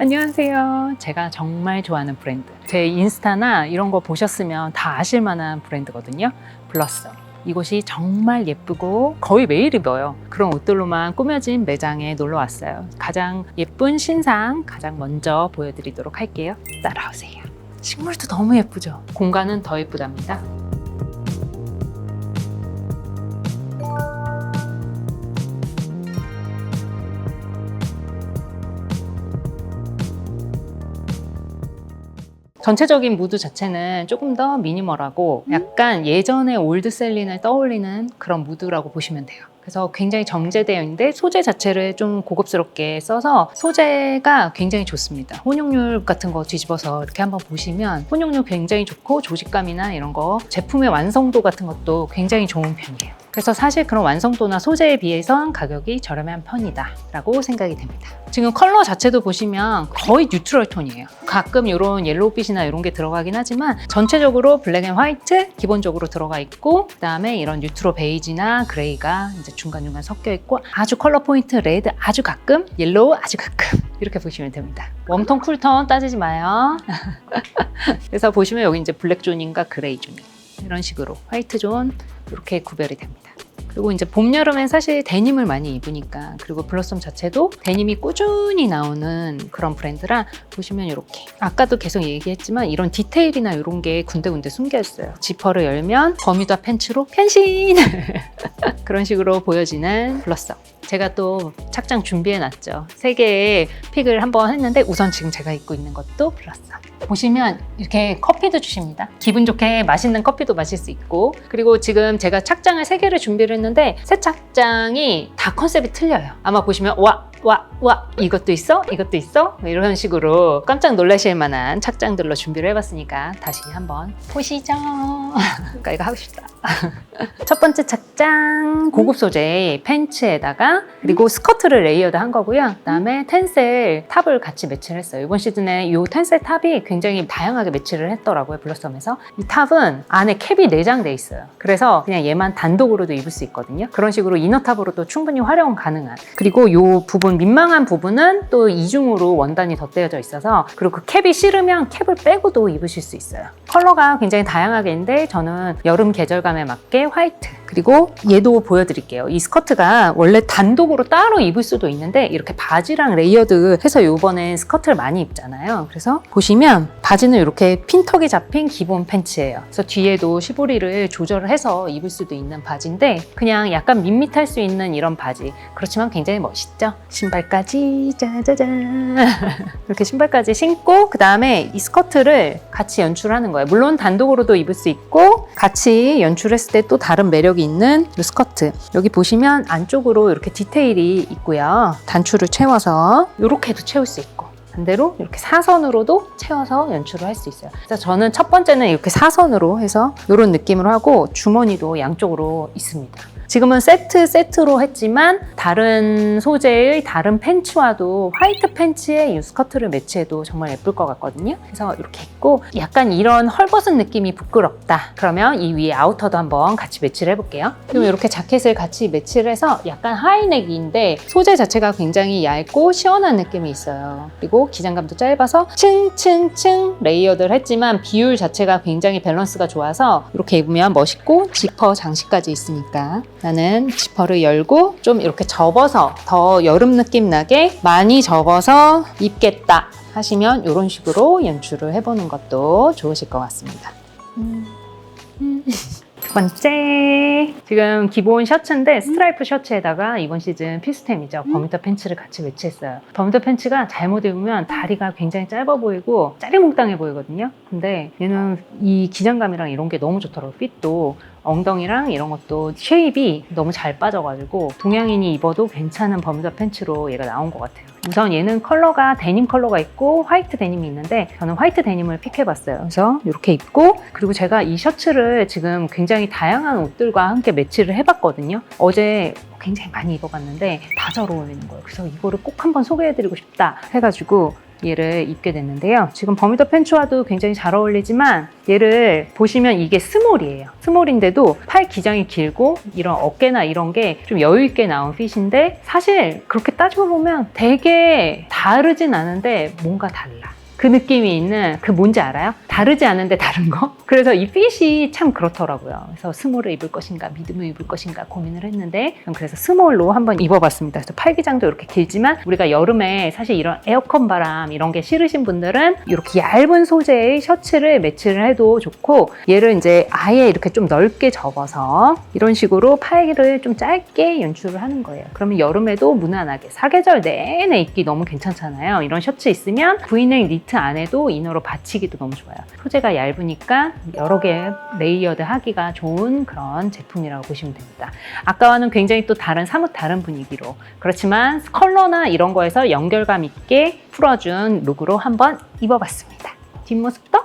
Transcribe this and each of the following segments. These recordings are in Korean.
안녕하세요. 제가 정말 좋아하는 브랜드. 제 인스타나 이런 거 보셨으면 다 아실 만한 브랜드거든요. 블러썸. 이곳이 정말 예쁘고 거의 매일 입어요. 그런 옷들로만 꾸며진 매장에 놀러 왔어요. 가장 예쁜 신상 가장 먼저 보여드리도록 할게요. 따라오세요. 식물도 너무 예쁘죠? 공간은 더 예쁘답니다. 전체적인 무드 자체는 조금 더 미니멀하고 약간 예전의 올드셀린을 떠올리는 그런 무드라고 보시면 돼요. 그래서 굉장히 정제되어 있는데 소재 자체를 좀 고급스럽게 써서 소재가 굉장히 좋습니다. 혼용률 같은 거 뒤집어서 이렇게 한번 보시면 혼용률 굉장히 좋고 조직감이나 이런 거 제품의 완성도 같은 것도 굉장히 좋은 편이에요. 그래서 사실 그런 완성도나 소재에 비해선 가격이 저렴한 편이다 라고 생각이 됩니다. 지금 컬러 자체도 보시면 거의 뉴트럴 톤이에요. 가끔 이런 옐로우빛이나 이런 게 들어가긴 하지만 전체적으로 블랙 앤 화이트 기본적으로 들어가 있고 그 다음에 이런 뉴트로 베이지나 그레이가 이제 중간중간 섞여 있고 아주 컬러 포인트 레드 아주 가끔 옐로우 아주 가끔 이렇게 보시면 됩니다. 웜톤 쿨톤 따지지 마요. 그래서 보시면 여기 이제 블랙 존인가 그레이 존 이런 식으로 화이트 존 이렇게 구별이 됩니다. 그리고 이제 봄, 여름엔 사실 데님을 많이 입으니까 그리고 블러썸 자체도 데님이 꾸준히 나오는 그런 브랜드라 보시면 이렇게 아까도 계속 얘기했지만 이런 디테일이나 이런 게 군데군데 숨겨 있어요. 지퍼를 열면 버뮤다 팬츠로 변신! 그런 식으로 보여지는 블러썸. 제가 또 착장 준비해 놨죠. 세 개의 픽을 한번 했는데 우선 지금 제가 입고 있는 것도 블러썸. 보시면 이렇게 커피도 주십니다. 기분 좋게 맛있는 커피도 마실 수 있고 그리고 지금 제가 착장을 세 개를 준비를 했는데 새 착장이 다 컨셉이 틀려요. 아마 보시면 와 와, 와, 이것도 있어? 이것도 있어? 뭐 이런 식으로 깜짝 놀라실 만한 착장들로 준비를 해봤으니까 다시 한번 보시죠. 그러니까 이거 하고 싶다. 첫 번째 착장, 고급 소재 팬츠에다가 그리고 스커트를 레이어드 한 거고요. 그다음에 텐셀 탑을 같이 매치를 했어요. 이번 시즌에 이 텐셀 탑이 굉장히 다양하게 매치를 했더라고요. 블러썸에서. 이 탑은 안에 캡이 내장돼 있어요. 그래서 그냥 얘만 단독으로도 입을 수 있거든요. 그런 식으로 이너 탑으로도 충분히 활용 가능한. 그리고 이 부분 민망한 부분은 또 이중으로 원단이 덧대어져 있어서 그리고 그 캡이 싫으면 캡을 빼고도 입으실 수 있어요. 컬러가 굉장히 다양하게 있는데 저는 여름 계절감에 맞게 화이트 그리고 얘도 보여드릴게요. 이 스커트가 원래 단독으로 따로 입을 수도 있는데 이렇게 바지랑 레이어드 해서 요번에 스커트를 많이 입잖아요. 그래서 보시면 바지는 이렇게 핀턱이 잡힌 기본 팬츠예요. 그래서 뒤에도 시보리를 조절을 해서 입을 수도 있는 바지인데 그냥 약간 밋밋할 수 있는 이런 바지. 그렇지만 굉장히 멋있죠? 신발까지 짜자잔 이렇게 신발까지 신고 그 다음에 이 스커트를 같이 연출하는 거예요. 물론 단독으로도 입을 수 있고 같이 연출했을 때 또 다른 매력이 있는 이 스커트. 여기 보시면 안쪽으로 이렇게 디테일이 있고요. 단추를 채워서 이렇게도 채울 수 있고. 반대로 이렇게 사선으로도 채워서 연출을 할 수 있어요. 그래서 저는 첫 번째는 이렇게 사선으로 해서 이런 느낌으로 하고 주머니도 양쪽으로 있습니다. 지금은 세트 세트로 했지만 다른 소재의 다른 팬츠와도 화이트 팬츠에 이 스커트를 매치해도 정말 예쁠 것 같거든요. 그래서 이렇게 입고 약간 이런 헐벗은 느낌이 부끄럽다. 그러면 이 위에 아우터도 한번 같이 매치를 해볼게요. 그럼 이렇게 자켓을 같이 매치를 해서 약간 하이넥인데 소재 자체가 굉장히 얇고 시원한 느낌이 있어요. 그리고 기장감도 짧아서 층층층 레이어드를 했지만 비율 자체가 굉장히 밸런스가 좋아서 이렇게 입으면 멋있고 지퍼 장식까지 있으니까 나는 지퍼를 열고 좀 이렇게 접어서 더 여름 느낌 나게 많이 접어서 입겠다 하시면 이런 식으로 연출을 해보는 것도 좋으실 것 같습니다. 음. 음. 두 번째 지금 기본 셔츠인데 스트라이프 셔츠에다가 이번 시즌 필수템이죠 버뮤다 팬츠를 같이 매치했어요 버뮤다 팬츠가 잘못 입으면 다리가 굉장히 짧아 보이고 짜리몽땅해 보이거든요 근데 얘는 이 기장감이랑 이런 게 너무 좋더라고요 핏도 엉덩이랑 이런 것도 쉐입이 너무 잘 빠져가지고 동양인이 입어도 괜찮은 버뮤다 팬츠로 얘가 나온 것 같아요 우선 얘는 컬러가 데님 컬러가 있고 화이트 데님이 있는데 저는 화이트 데님을 픽해봤어요. 그래서 이렇게 입고 그리고 제가 이 셔츠를 지금 굉장히 다양한 옷들과 함께 매치를 해봤거든요. 어제 굉장히 많이 입어봤는데 다 잘 어울리는 거예요. 그래서 이거를 꼭 한번 소개해드리고 싶다 해가지고 얘를 입게 됐는데요. 지금 버뮤다 팬츠와도 굉장히 잘 어울리지만 얘를 보시면 이게 스몰이에요. 스몰인데도 팔 기장이 길고 이런 어깨나 이런 게 좀 여유 있게 나온 핏인데 사실 그렇게 따지고 보면 되게 다르진 않은데 뭔가 달라. 그 느낌이 있는 그 뭔지 알아요? 다르지 않은데 다른 거? 그래서 이 핏이 참 그렇더라고요. 그래서 스몰을 입을 것인가 미드을 입을 것인가 고민을 했는데 그래서 스몰로 한번 입어봤습니다. 그래서 팔기장도 이렇게 길지만 우리가 여름에 사실 이런 에어컨 바람 이런 게 싫으신 분들은 이렇게 얇은 소재의 셔츠를 매치를 해도 좋고 얘를 이제 아예 이렇게 좀 넓게 접어서 이런 식으로 팔을 좀 짧게 연출을 하는 거예요. 그러면 여름에도 무난하게 사계절 내내 입기 너무 괜찮잖아요. 이런 셔츠 있으면 V넥 니트 안에도 이너로 받치기도 너무 좋아요. 소재가 얇으니까 여러 개 레이어드 하기가 좋은 그런 제품이라고 보시면 됩니다. 아까와는 굉장히 또 다른 사뭇 다른 분위기로 그렇지만 컬러나 이런 거에서 연결감 있게 풀어준 룩으로 한번 입어봤습니다. 뒷모습도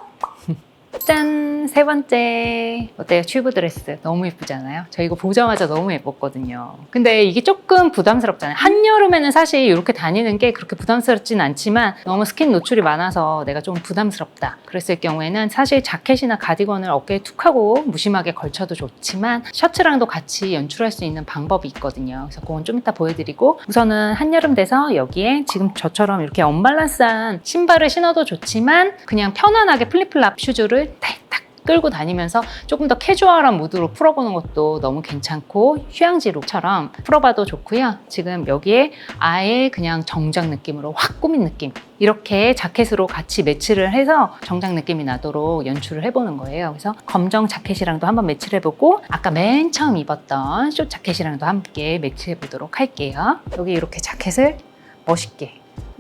짠! 세 번째. 어때요? 튜브 드레스. 너무 예쁘지 않아요? 저 이거 보자마자 너무 예뻤거든요. 근데 이게 조금 부담스럽잖아요. 한여름에는 사실 이렇게 다니는 게 그렇게 부담스럽진 않지만 너무 스킨 노출이 많아서 내가 좀 부담스럽다. 그랬을 경우에는 사실 자켓이나 가디건을 어깨에 툭 하고 무심하게 걸쳐도 좋지만 셔츠랑도 같이 연출할 수 있는 방법이 있거든요. 그래서 그건 좀 이따 보여드리고 우선은 한여름 돼서 여기에 지금 저처럼 이렇게 언밸런스한 신발을 신어도 좋지만 그냥 편안하게 플립플랍 슈즈를 탈딱 끌고 다니면서 조금 더 캐주얼한 무드로 풀어보는 것도 너무 괜찮고 휴양지 룩처럼 풀어봐도 좋고요. 지금 여기에 아예 그냥 정장 느낌으로 확 꾸민 느낌 이렇게 자켓으로 같이 매치를 해서 정장 느낌이 나도록 연출을 해보는 거예요. 그래서 검정 자켓이랑도 한번 매치를 해보고 아까 맨 처음 입었던 숏 자켓이랑도 함께 매치해 보도록 할게요. 여기 이렇게 자켓을 멋있게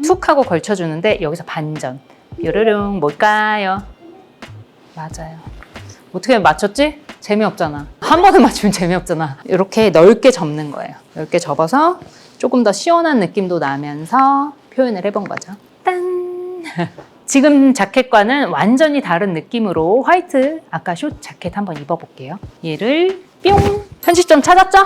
툭 하고 걸쳐주는데 여기서 반전 뾰르릉 뭘까요? 맞아요. 어떻게 맞췄지? 재미없잖아. 한 번은 맞추면 재미없잖아. 이렇게 넓게 접는 거예요. 넓게 접어서 조금 더 시원한 느낌도 나면서 표현을 해본 거죠. 딴! 지금 자켓과는 완전히 다른 느낌으로 화이트 아까 숏 자켓 한번 입어볼게요. 얘를 뿅! 편집점 찾았죠?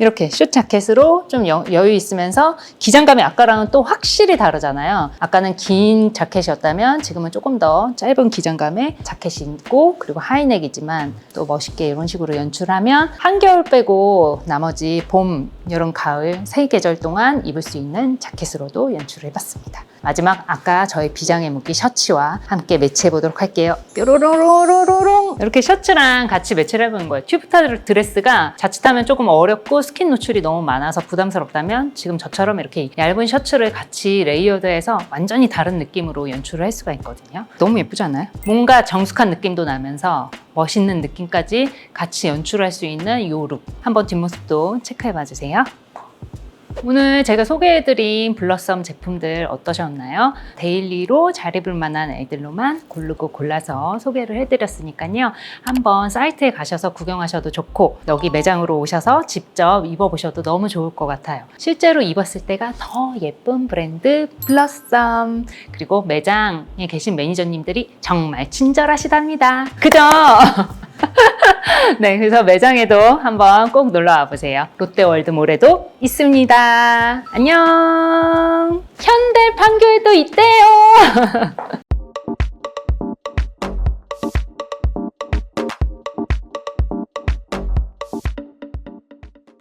이렇게 숏 자켓으로 좀 여, 여유 있으면서 기장감이 아까랑은 또 확실히 다르잖아요. 아까는 긴 자켓이었다면 지금은 조금 더 짧은 기장감의 자켓이 있고 그리고 하이넥이지만 또 멋있게 이런 식으로 연출하면 한겨울 빼고 나머지 봄, 여름, 가을 세 계절 동안 입을 수 있는 자켓으로도 연출을 해봤습니다. 마지막 아까 저희 비장의 무기 셔츠와 함께 매치해 보도록 할게요. 뾰로로로로롱 이렇게 셔츠랑 같이 매치를 해보는 거예요. 튜브타 드레스가 자칫하면 조금 어렵고 스킨 노출이 너무 많아서 부담스럽다면 지금 저처럼 이렇게 얇은 셔츠를 같이 레이어드해서 완전히 다른 느낌으로 연출을 할 수가 있거든요. 너무 예쁘지 않아요? 뭔가 정숙한 느낌도 나면서 멋있는 느낌까지 같이 연출할 수 있는 이 룩. 한번 뒷모습도 체크해 봐 주세요. 오늘 제가 소개해드린 블러썸 제품들 어떠셨나요? 데일리로 잘 입을 만한 애들로만 고르고 골라서 소개를 해드렸으니까요. 한번 사이트에 가셔서 구경하셔도 좋고 여기 매장으로 오셔서 직접 입어보셔도 너무 좋을 것 같아요. 실제로 입었을 때가 더 예쁜 브랜드 블러썸 그리고 매장에 계신 매니저님들이 정말 친절하시답니다. 그죠? 네, 그래서 매장에도 한번 꼭 놀러 와 보세요. 롯데월드몰에도 있습니다. 안녕. 현대 판교에도 있대요.